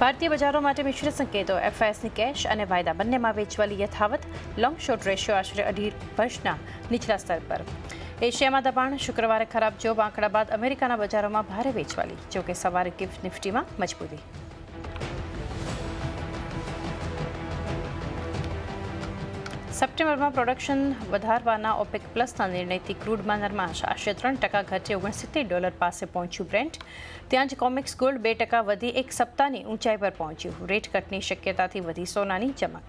ભારતીય બજારો માટે મિશ્ર સંકેતો એફઆઈએસની કેશ અને વાયદા બંનેમાં વેચવાલી યથાવત લોંગ શોર્ટ રેશિયો આશરે અઢી વર્ષના નીચલા સ્તર પર. એશિયામાં દબાણ, શુક્રવારે ખરાબ જોબ, આંકડા બાદ અમેરિકાના બજારોમાં ભારે વેચવાલી, જોકે સવારે ગિફ્ટ, નિફ્ટીમાં મજબૂતી. સપ્ટેમ્બરમાં પ્રોડક્શન વધારવાના ઓપેક પ્લસના નિર્ણયથી ક્રૂડ માનરમાં આશરે ત્રણ ટકા ઘટે ઓગણસિત્તેર ડોલર પાસે પહોંચ્યું બ્રેન્ટ ત્યાં જ કોમિક્સ ગોલ્ડ બે ટકા વધી એક સપ્તાહની ઊંચાઈ પર પહોંચ્યું. રેટ કટની શક્યતાથી વધી સોનાની ચમક.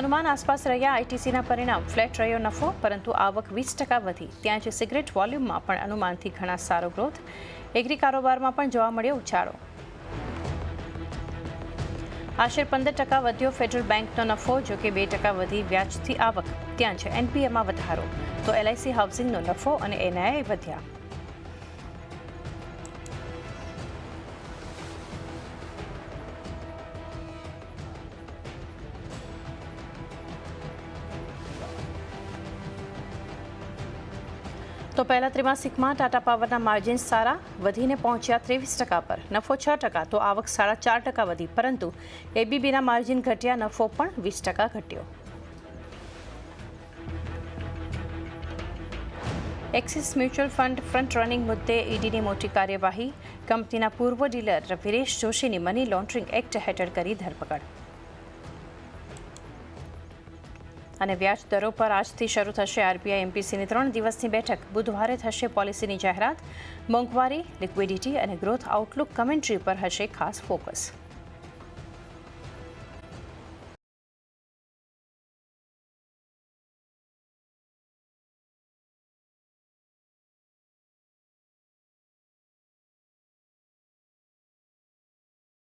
અનુમાન આસપાસ રહ્યા આઈટીસીના પરિણામ ફ્લેટ રહ્યો નફો, પરંતુ આવક વીસ ટકા વધી. ત્યાં જ સિગરેટ વોલ્યુમમાં પણ અનુમાનથી ઘણા સારો ગ્રોથ એગ્રી કારોબારમાં પણ જોવા મળ્યો ઉછાળો. આશરે પંદર ટકા વધ્યો ફેડરલ બેંકનો નફો, જો કે બે ટકા વધી વ્યાજથી આવક. ત્યાં છે એનપીએમાં વધારો. તો એલઆઈસી હાઉસિંગનો નફો અને એનઆઈ વધ્યા. તો પહેલા ત્રિમાસિકમાં ટાટા પાવરના માર્જિન સારા વધીને પહોંચ્યા ત્રેવીસ ટકા પર. નફો છ ટકા તો આવક સાડા ચાર ટકા વધી, પરંતુ એબીબીના માર્જિન ઘટ્યા, નફો પણ વીસ ટકા ઘટ્યો. Axis mutual fund front running મુદ્દે ઈડીની મોટી કાર્યવાહી. કંપનીના પૂર્વ ડીલર વિરેશ જોશીની મની લોન્ડરિંગ એક્ટ હેઠળ કરી ધરપકડ. અને વ્યાજ દરો પર આજથી શરૂ થશે આરબીઆઈ એમપીસીની ત્રણ દિવસની બેઠક. બુધવારે થશે પોલિસીની જાહેરાત. મોંઘવારી, લિક્વિડિટી અને ગ્રોથ આઉટલુક કમેન્ટ્રી પર હશે ખાસ ફોકસ